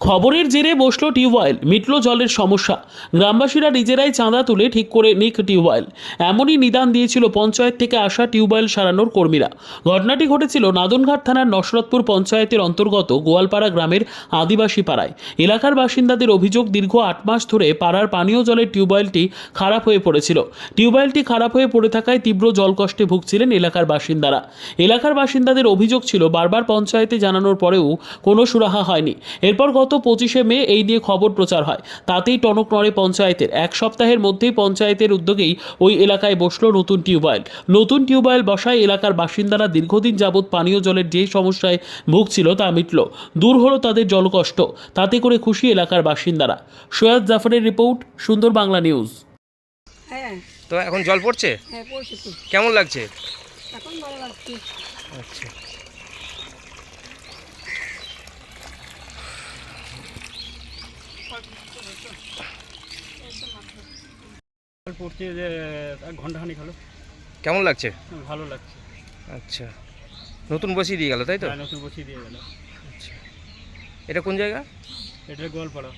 খবরের জেরে বসল টিউবওয়েল, মিটল জলের সমস্যা। গ্রামবাসীরা নিজেরাই চাঁদা তুলে ঠিক করে নিক টিউবওয়েল। এমনই নিদান দিয়েছিল পঞ্চায়েত থেকে আসা টিউবওয়েল সারানোর কর্মীরা। ঘটনাটি ঘটেছিল নাদনঘাট থানার নসরতপুর পঞ্চায়েতের অন্তর্গত গোয়ালপাড়া গ্রামের আদিবাসী পাড়ায়। এলাকার বাসিন্দাদের অভিযোগ, দীর্ঘ আট মাস ধরে পাড়ার পানীয় জলের টিউবওয়েলটি খারাপ হয়ে পড়েছিল। টিউবওয়েলটি খারাপ হয়ে পড়ে থাকায় তীব্র জলকষ্টে ভুগছিলেন এলাকার বাসিন্দারা। এলাকার বাসিন্দাদের অভিযোগ ছিল, বারবার পঞ্চায়েতে জানানোর পরেও কোনো সুরাহা হয়নি। এরপর পঁচিশে মে এই নিয়ে খবর প্রচার হয়। তাতেই টনক নড়ে পঞ্চায়েতের। এক সপ্তাহের মধ্যেই পঞ্চায়েতের উদ্যোগেই ওই এলাকায় বসল নতুন টিউবওয়েল। নতুন টিউবওয়েল বসায় এলাকার বাসিন্দারা দীর্ঘদিন যাবৎ পানীয় জলের যে সমস্যায় ভুগছিল তা মিটল। দূর হলো তাদের জলকষ্ট। তাতে করে খুশি এলাকার বাসিন্দারা। সৈয়দ জাফরের রিপোর্ট সুন্দর বাংলা নিউজ। হ্যাঁ। তো এখন জল পড়ছে? হ্যাঁ পড়ছে তো কেমন লাগছে? এখন ভালো লাগছে। আচ্ছা। যে এক কেমন লাগছে? ভালো লাগছে। আচ্ছা। নতুন বসিয়ে দিয়ে গেল তাই তো? হ্যাঁ, নতুন বসিয়ে দিয়ে গেল। আচ্ছা। এটা কোন জায়গা? এটা গোয়ালপাড়া।